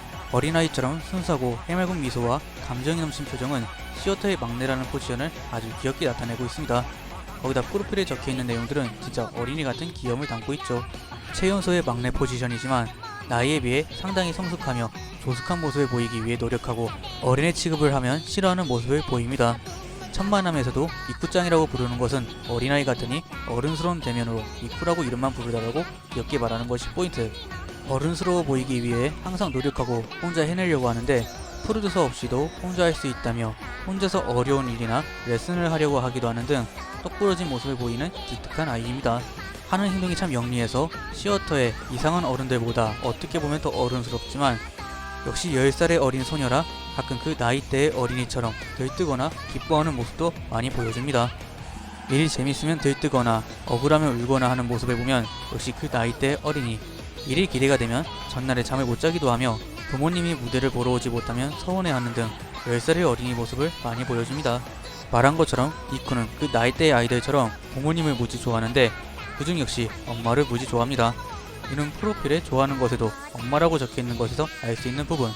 어린아이처럼 순수하고 해맑은 미소와 감정이 넘친 표정은 시어터의 막내라는 포지션을 아주 귀엽게 나타내고 있습니다. 거기다 프로필에 적혀있는 내용들은 진짜 어린이 같은 귀여움을 담고 있죠. 최연소의 막내 포지션이지만 나이에 비해 상당히 성숙하며 조숙한 모습을 보이기 위해 노력하고 어린애 취급을 하면 싫어하는 모습을 보입니다. 천만함에서도 이쿠짱이라고 부르는 것은 어린아이 같으니 어른스러운 대면으로 이쿠라고 이름만 부르다라고 귀엽게 말하는 것이 포인트. 어른스러워 보이기 위해 항상 노력하고 혼자 해내려고 하는데 프로듀서 없이도 혼자 할 수 있다며 혼자서 어려운 일이나 레슨을 하려고 하기도 하는 등 똑부러진 모습을 보이는 기특한 아이입니다. 하는 행동이 참 영리해서 시어터의 이상한 어른들보다 어떻게 보면 더 어른스럽지만 역시 10살의 어린 소녀라 가끔 그 나이대의 어린이처럼 들뜨거나 기뻐하는 모습도 많이 보여줍니다. 일이 재밌으면 들뜨거나 억울하면 울거나 하는 모습을 보면 역시 그 나이대의 어린이 일이 기대가 되면 전날에 잠을 못 자기도 하며 부모님이 무대를 보러 오지 못하면 서운해하는 등 10살의 어린이 모습을 많이 보여줍니다. 말한 것처럼 이쿠는 그 나이대의 아이들처럼 부모님을 무지 좋아하는데 그중 역시 엄마를 무지 좋아합니다. 이는 프로필에 좋아하는 것에도 엄마라고 적혀있는 것에서 알 수 있는 부분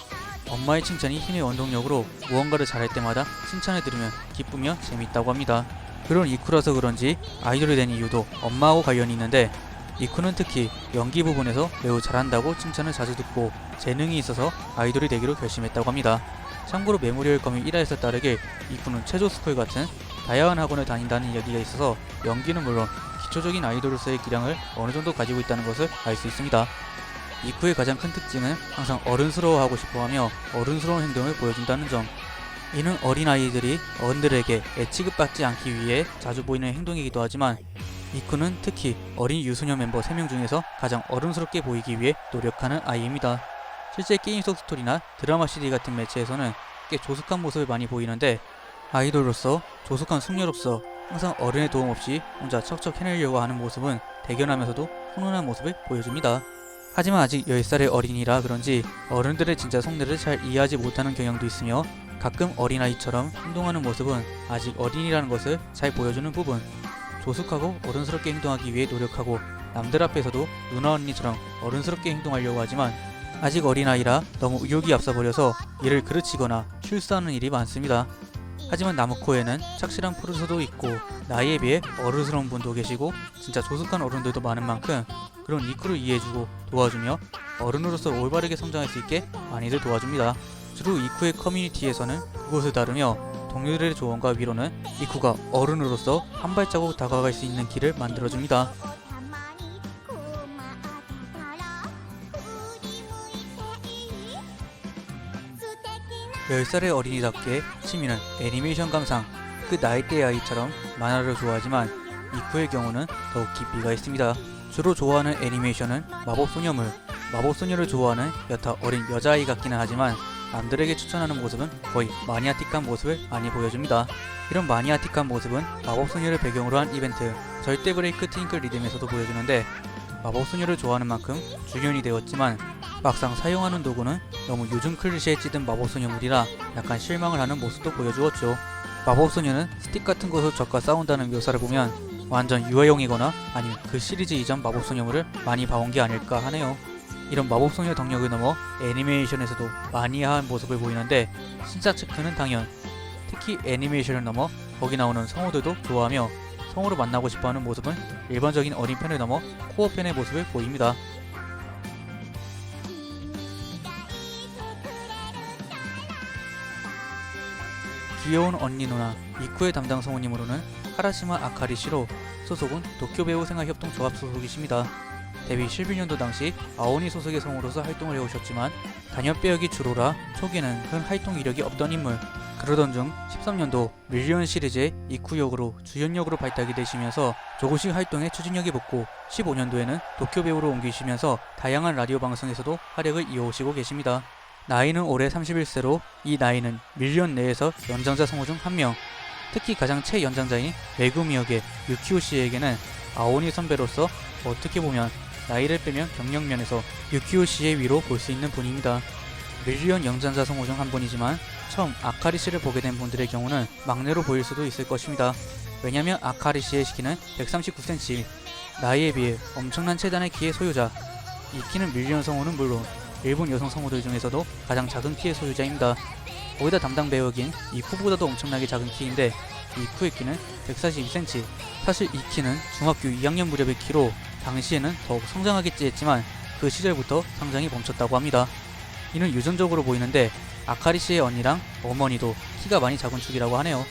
엄마의 칭찬이 힘의 원동력으로 무언가를 잘할 때마다 칭찬을 들으면 기쁘며 재밌다고 합니다. 그런 이쿠라서 그런지 아이돌이 된 이유도 엄마하고 관련이 있는데 이쿠는 특히 연기 부분에서 매우 잘한다고 칭찬을 자주 듣고 재능이 있어서 아이돌이 되기로 결심했다고 합니다. 참고로 메모리얼 거미 1화에서 따르길 이쿠는 체조 스쿨 같은 다양한 학원을 다닌다는 이야기가 있어서 연기는 물론 기초적인 아이돌로서의 기량을 어느 정도 가지고 있다는 것을 알 수 있습니다. 이쿠의 가장 큰 특징은 항상 어른스러워하고 싶어하며 어른스러운 행동을 보여준다는 점. 이는 어린아이들이 어른들에게 애취급받지 않기 위해 자주 보이는 행동이기도 하지만 이쿠는 특히 어린 유소년 멤버 3명 중에서 가장 어른스럽게 보이기 위해 노력하는 아이입니다. 실제 게임 속 스토리나 드라마 CD 같은 매체에서는 꽤 조숙한 모습을 많이 보이는데 아이돌로서 조숙한 숙녀로서 항상 어른의 도움 없이 혼자 척척 해내려고 하는 모습은 대견하면서도 훈훈한 모습을 보여줍니다. 하지만 아직 10살의 어린이라 그런지 어른들의 진짜 속내를 잘 이해하지 못하는 경향도 있으며 가끔 어린아이처럼 행동하는 모습은 아직 어린이라는 것을 잘 보여주는 부분 조숙하고 어른스럽게 행동하기 위해 노력하고 남들 앞에서도 누나 언니처럼 어른스럽게 행동하려고 하지만 아직 어린아이라 너무 의욕이 앞서버려서 이를 그르치거나 실수하는 일이 많습니다. 하지만 나무코에는 착실한 프로듀서도 있고 나이에 비해 어른스러운 분도 계시고 진짜 조숙한 어른들도 많은 만큼 그런 이쿠를 이해해주고 도와주며 어른으로서 올바르게 성장할 수 있게 많이들 도와줍니다. 주로 이쿠의 커뮤니티에서는 그곳을 다루며 동료들의 조언과 위로는 이쿠가 어른으로서 한 발자국 다가갈 수 있는 길을 만들어줍니다. 10살의 어린이답게 취미는 애니메이션 감상, 그 나이대의 아이처럼 만화를 좋아하지만 이쿠의 경우는 더욱 깊이가 있습니다. 주로 좋아하는 애니메이션은 마법소녀물, 마법소녀를 좋아하는 여타 어린 여자아이 같기는 하지만 남들에게 추천하는 모습은 거의 마니아틱한 모습을 많이 보여줍니다. 이런 마니아틱한 모습은 마법소녀를 배경으로 한 이벤트 절대 브레이크 트윙클 리듬에서도 보여주는데 마법소녀를 좋아하는 만큼 주연이 되었지만 막상 사용하는 도구는 너무 요즘 클리셰에 찌든 마법소녀물이라 약간 실망을 하는 모습도 보여주었죠. 마법소녀는 스틱 같은 것으로 적과 싸운다는 묘사를 보면 완전 유아용이거나 아니면 그 시리즈 이전 마법소녀물을 많이 봐온 게 아닐까 하네요. 이런 마법소녀 덕력을 넘어 애니메이션에서도 마니아한 모습을 보이는데 신사 체크는 당연 특히 애니메이션을 넘어 거기 나오는 성우들도 좋아하며 성우로 만나고 싶어하는 모습은 일반적인 어린 편을 넘어 코어 편의 모습을 보입니다. 귀여운 언니 누나 이쿠의 담당 성우님으로는 하라시마 아카리 시로 소속은 도쿄 배우 생활협동 조합 소속이십니다. 데뷔 11년도 당시 아오니 소속의 성우로서 활동을 해오셨지만 단역 배역이 주로라 초기에는 큰 활동 이력이 없던 인물 그러던 중 13년도 밀리언 시리즈의 이쿠 역으로 주연 역으로 발탁이 되시면서 조금씩 활동에 추진력이 붙고 15년도에는 도쿄 배우로 옮기시면서 다양한 라디오 방송에서도 활약을 이어오시고 계십니다. 나이는 올해 31세로 이 나이는 밀리언 내에서 연장자 성우 중 한 명. 특히 가장 최연장자인 메구미 역의 유키오 씨에게는 아오니 선배로서 어떻게 보면 나이를 빼면 경력면에서 유키오 씨의 위로 볼 수 있는 분입니다. 밀리언 연장자 성우 중한 분이지만 처음 아카리 씨를 보게 된 분들의 경우는 막내로 보일 수도 있을 것입니다. 왜냐면 아카리 씨의 키는 139cm, 나이에 비해 엄청난 체단의 키의 소유자. 이 키는 밀리언 성우는 물론 일본 여성 성우들 중에서도 가장 작은 키의 소유자입니다. 거기다 담당 배우긴 이쿠보다도 엄청나게 작은 키인데 이쿠의 키는 142cm. 사실 이 키는 중학교 2학년 무렵의 키로 당시에는 더욱 성장하겠지 했지만 그 시절부터 상장이 멈췄다고 합니다. 이는 유전적으로 보이는데 아카리 씨의 언니랑 어머니도 키가 많이 작은 축이라고 하네요.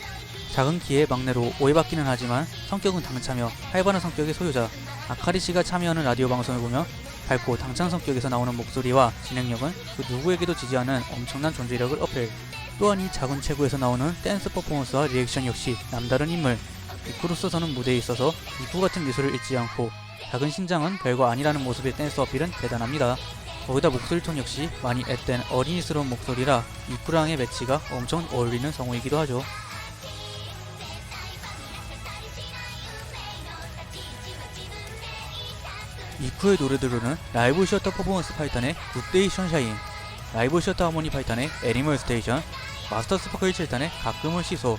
작은 키의 막내로 오해받기는 하지만 성격은 당차며 활발한 성격의 소유자. 아카리 씨가 참여하는 라디오 방송을 보며 밝고 당찬 성격에서 나오는 목소리와 진행력은 그 누구에게도 지지 않은 엄청난 존재력을 어필. 또한 이 작은 체구에서 나오는 댄스 퍼포먼스와 리액션 역시 남다른 인물. 이쿠로서서는 무대에 있어서 이쿠 같은 미소를 잃지 않고 작은 신장은 별거 아니라는 모습의 댄스 어필은 대단합니다. 거기다 목소리 톤 역시 많이 앳된 어린이스러운 목소리라 이쿠랑의 매치가 엄청 어울리는 성우이기도 하죠. 이쿠의 노래들로는 라이브 셔터 퍼포먼스 파이탄의 굿데이 션샤인, 라이브 셔터 하모니 파이탄의 애니멀 스테이션, 마스터 스파클 7탄의 가끔은 시소,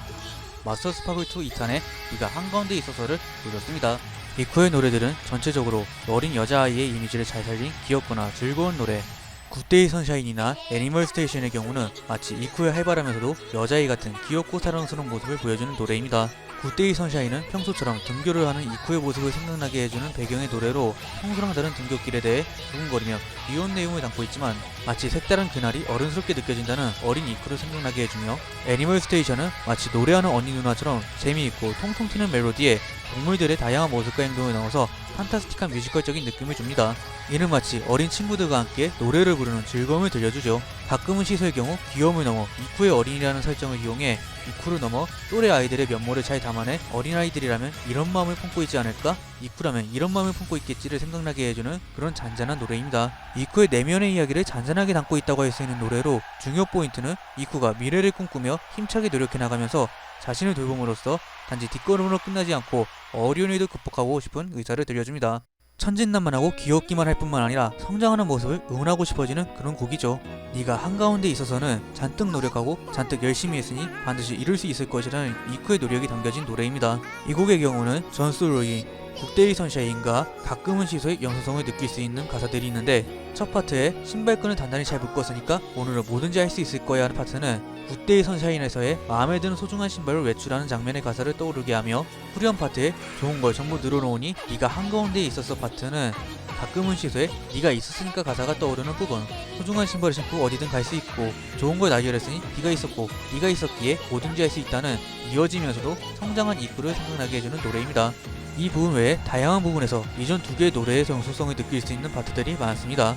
마스터 스파클 2 2탄의 네가 한가운데 있어서를 불렀습니다. 이쿠의 노래들은 전체적으로 어린 여자아이의 이미지를 잘 살린 귀엽거나 즐거운 노래 굿데이 선샤인이나 애니멀 스테이션의 경우는 마치 이쿠의 활발하면서도 여자아이 같은 귀엽고 사랑스러운 모습을 보여주는 노래입니다. 굿데이 선샤인은 평소처럼 등교를 하는 이쿠의 모습을 생각나게 해주는 배경의 노래로 평소랑 다른 등교길에 대해 두근거리며 귀여운 내용을 담고 있지만 마치 색다른 그날이 어른스럽게 느껴진다는 어린 이쿠를 생각나게 해주며 애니멀 스테이션은 마치 노래하는 언니 누나처럼 재미있고 통통 튀는 멜로디에 동물들의 다양한 모습과 행동을 넣어서 판타스틱한 뮤지컬적인 느낌을 줍니다. 이는 마치 어린 친구들과 함께 노래를 부르는 즐거움을 들려주죠. 가끔은 시소의 경우 귀여움을 넘어 이쿠의 어린이라는 설정을 이용해 이쿠를 넘어 또래 아이들의 면모를 잘 담아내 어린아이들이라면 이런 마음을 품고 있지 않을까? 이쿠라면 이런 마음을 품고 있겠지를 생각나게 해주는 그런 잔잔한 노래입니다. 이쿠의 내면의 이야기를 잔잔하게 담고 있다고 할 수 있는 노래로 중요 포인트는 이쿠가 미래를 꿈꾸며 힘차게 노력해 나가면서 자신을 돌봄으로써 단지 뒷걸음으로 끝나지 않고 어려운 일도 극복하고 싶은 의사를 들려줍니다. 천진난만하고 귀엽기만 할 뿐만 아니라 성장하는 모습을 응원하고 싶어지는 그런 곡이죠. 네가 한가운데 있어서는 잔뜩 노력하고 잔뜩 열심히 했으니 반드시 이룰 수 있을 것이라는 이쿠의 노력이 담겨진 노래입니다. 이 곡의 경우는 전스로이, 국대의 선샤인과 가끔은 시소의 영성성을 느낄 수 있는 가사들이 있는데 첫 파트에 신발끈을 단단히 잘 묶었으니까 오늘은 뭐든지 할 수 있을 거야 하는 파트는 굿데이 선샤인에서의 마음에 드는 소중한 신발을 외출하는 장면의 가사를 떠오르게 하며 후렴 파트에 좋은 걸 전부 늘어놓으니 네가 한가운데 있었어 파트는 가끔은 시소에 네가 있었으니까 가사가 떠오르는 부분 소중한 신발을 신고 어디든 갈 수 있고 좋은 걸 나열했으니 네가 있었고 네가 있었기에 뭐든지 할 수 있다는 이어지면서도 성장한 이쿠를 생각나게 해주는 노래입니다. 이 부분 외에 다양한 부분에서 이전 두 개의 노래의 정수성을 느낄 수 있는 파트들이 많습니다.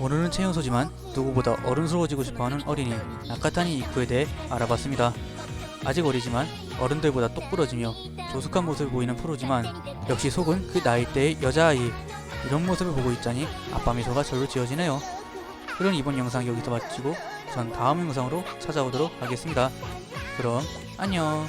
오늘은 채용소지만 누구보다 어른스러워지고 싶어하는 어린이 나카타니 이쿠에 대해 알아봤습니다. 아직 어리지만 어른들보다 똑부러지며 조숙한 모습을 보이는 프로지만 역시 속은 그 나이대의 여자아이 이런 모습을 보고 있자니 아빠 미소가 절로 지어지네요. 그럼 이번 영상 여기서 마치고 전 다음 영상으로 찾아오도록 하겠습니다. 그럼 안녕